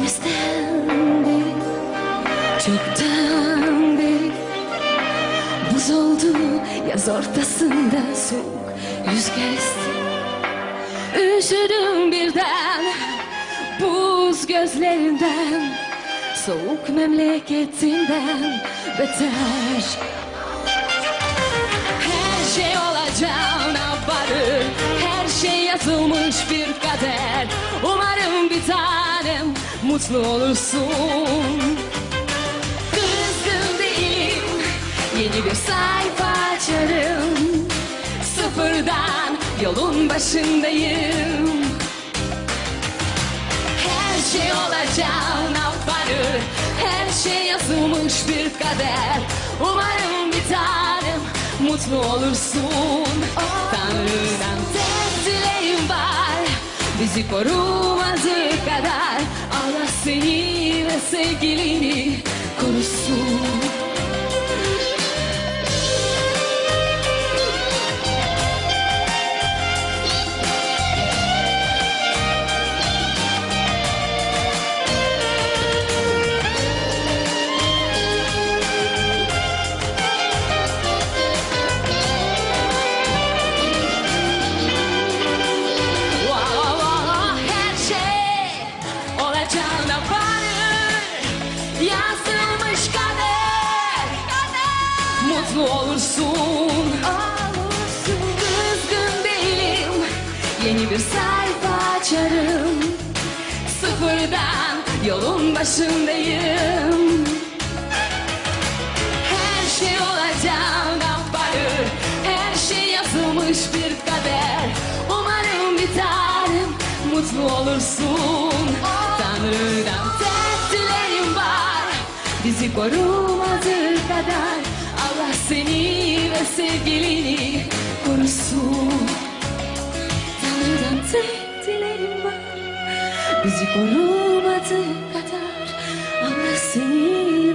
İkimizden biri çoktan beri Buz oldu yaz ortasında soğuk rüzgar esti. Üşüdüm birden buz gözlerinden Soğuk memleketinden beter yazılmış bir kader. Umarım bir tanem mutlu olursun. Kızgın değilim Yeni bir sayfa açarım. Sıfırdan yolun başındayım. Her şey olacağına varır Her şey yazılmış bir kader. Umarım bir tanem mutlu olursun. Tanrı'dan Bizi korumadığı kadar Allah seni ve sevgilini olacağına varır Yazılmış kader Mutlu olursun Kızgın değilim Yeni bir sayfa açarım Sıfırdan yolun başındayım. Her şey olacağına varır Her şey yazılmış bir kader. Umarım bir mutlu olursun Tanrı'dan tek dileğim var. Bizi korumadığı kadar Allah seni ve sevgilini korusun. Tanrı'dan tek dileğim var. Bizi korumadığı kadar Allah seni